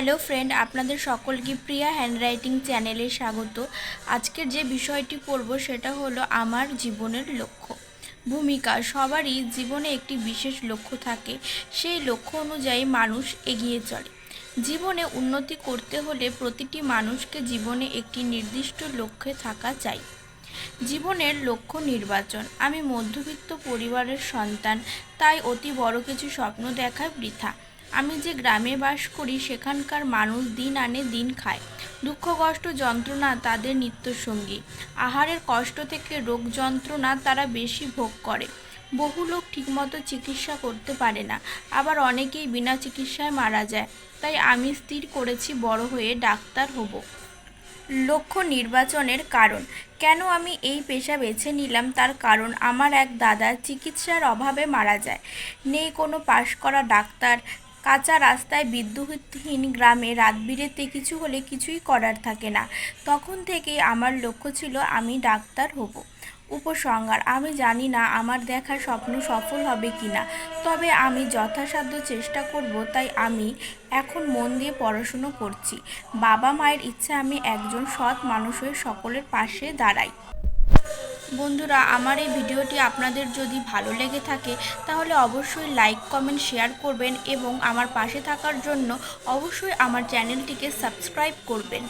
Hello friend, আপনাদের সকলকে প্রিয়া handwriting চ্যানেলে স্বাগত। আজকের যে বিষয়টি পড়ব সেটা হলো আমার জীবনের লক্ষ্য। ভূমিকা, সবারই জীবনে একটি বিশেষ লক্ষ্য থাকে, সেই লক্ষ্য অনুযায়ী মানুষ এগিয়ে চলে। জীবনে উন্নতি করতে হলে প্রতিটি মানুষকে জীবনে একটি নির্দিষ্ট লক্ষ্যে থাকা চাই। জীবনের লক্ষ্য নির্বাচন। আমি মধ্যবিত্ত পরিবারের সন্তান, তাই অতি বড় কিছু স্বপ্ন দেখা বৃথা। আমি যে গ্রামে বাস করি, সেখানকার মানুষ দিন আনে দিন খায়। দুঃখ, কষ্ট, যন্ত্রণা তাদের নিত্যসঙ্গী। আহারের কষ্ট থেকে রোগ, যন্ত্রণা তারা বেশি ভোগ করে। বহু লোক ঠিকমতো চিকিৎসা করতে পারে না। আবার অনেকেই বিনা চিকিৎসায় মারা যায়। তাই আমি স্থির করেছি, বড় হয়ে ডাক্তার হব। লক্ষ্য নির্বাচনের কারণ। কেন আমি এই পেশা বেছে নিলাম তার কারণ, আমার এক দাদা চিকিৎসার অভাবে মারা যায়। নেই কোনো পাশ করা ডাক্তার কাঁচা রাস্তায় বিদ্যুৎহীন গ্রামে রাত বিরেতে কিছু হলে কিছুই করার থাকে না। তখন থেকেই আমার লক্ষ্য ছিল আমি ডাক্তার হব। উপসংহার, আমি জানি না আমার দেখা স্বপ্ন সফল হবে কি না তবে আমি যথাসাধ্য চেষ্টা করব, তাই আমি এখন মন দিয়ে পড়াশুনো করছি। বাবা মায়ের ইচ্ছা আমি একজন সৎ মানুষ হয়ে সকলের পাশে দাঁড়াই। বন্ধুরা, আমার এই ভিডিওটি আপনাদের যদি ভালো লেগে থাকে, তাহলে অবশ্যই লাইক কমেন্ট শেয়ার করবেন এবং আমার পাশে থাকার জন্য অবশ্যই আমার চ্যানেলটিকে সাবস্ক্রাইব করবেন।